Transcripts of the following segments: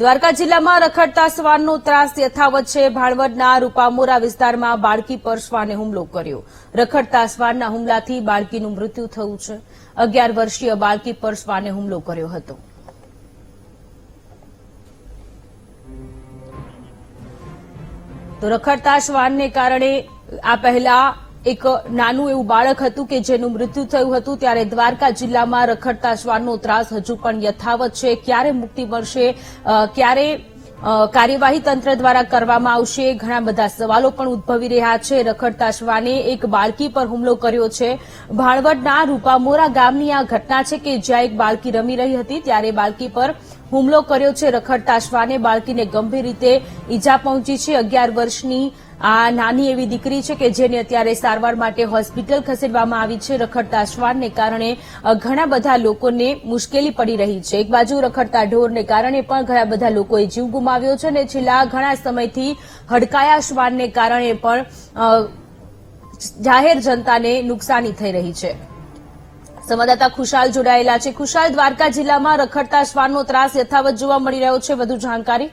દ્વારકા જિલ્લામાં રખડતા શ્વાનનો ત્રાસ યથાવત છે. ભાણવડના રૂપામોરા વિસ્તારમાં બાળકી પર શ્વાને હુમલો કર્યો. રખડતા શ્વાનના હુમલાથી બાળકીનું મૃત્યુ થયું છે. અગિયાર વર્ષીય બાળકી પર શ્વાને હુમલો કર્યો હતો. તો રખડતા શ્વાનને કારણે આ પહેલા એક નાનું એવું બાળક હતું કે જેનું મૃત્યુ થયું હતું ત્યારે દ્વારકા જિલ્લામાં રખડતા શ્વાનનો ત્રાસ હજુ પણ યથાવત છે. ક્યારે મુક્તિ મળશે? ક્યારે કાર્યવાહી તંત્ર દ્વારા કરવામાં આવશે? ઘણા બધા સવાલો પણ ઉદ્ભવી રહ્યા છે. રખડતા શ્વાને એક બાળકી પર હુમલો કર્યો છે. ભાણવડના રૂપામોરા ગામની આ ઘટના છે કે જ્યાં એક બાળકી રમી રહી હતી, ત્યારે બાળકી પર હુમલો કર્યો છે. રખડતા શ્વાને બાળકીને ગંભીર રીતે ઈજા પહોંચી છે. અગિયાર વર્ષની આ નાની એવી દીકરી છે કે જેને અત્યારે સારવાર માટે હોસ્પિટલ ખસેડવામાં આવી છે. રખડતા શ્વાનને કારણે ઘણા બધા લોકોને મુશ્કેલી પડી રહી છે. એક બાજુ રખડતા ઢોરને કારણે પણ ઘણા બધા લોકોએ જીવ ગુમાવ્યો છે અને છેલ્લા ઘણા સમયથી હડકાયા શ્વાનને કારણે પણ જાહેર જનતાને નુકસાની થઈ રહી છે. સંવાદદાતા ખુશાલ જોડાયેલા છે. ખુશાલ, દ્વારકા જિલ્લામાં રખડતા શ્વાનનો ત્રાસ યથાવત જોવા મળી રહ્યો છે. વધુ જાણકારી?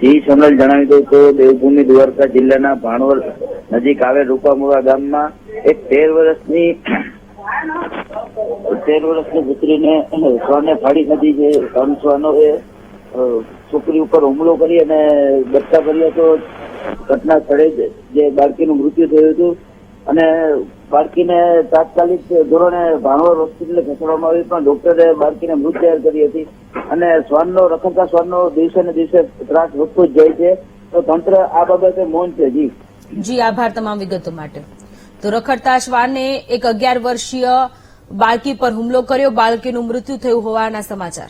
જી સમલ જણાવી દઉં તો દેવભૂમિ દ્વારકા જિલ્લાના ભાણવર નજીક આવેલ રૂપામુરા ગામમાં એક તેર વર્ષની તેર વર્ષની પુત્રીને શ્વાને ફાડી નથી છે. ત્રણ શ્વાનો એ છોકરી ઉપર હુમલો કરી અને બચ્ચા કર્યો તો ઘટના સ્થળે જે બાળકીનું મૃત્યુ થયું હતું. અને બાળકીને તાત્કાલિક ધોરણે ભાણવર હોસ્પિટલે ખસેડવામાં આવી, પણ ડોક્ટરે બાળકીને મૃત જાહેર કરી હતી. અને શ્વાનનો, રખડતા શ્વાનનો દિવસે ને દિવસે ત્રાસ વધતો જ જાય છે. તો તંત્ર આ બાબતે મૌન છે. જી. જી, આભાર તમામ વિગતો માટે. તો રખડતા શ્વાને એક અગિયાર વર્ષીય બાળકી પર હુમલો કર્યો. બાળકીનું મૃત્યુ થયું હોવાના સમાચાર.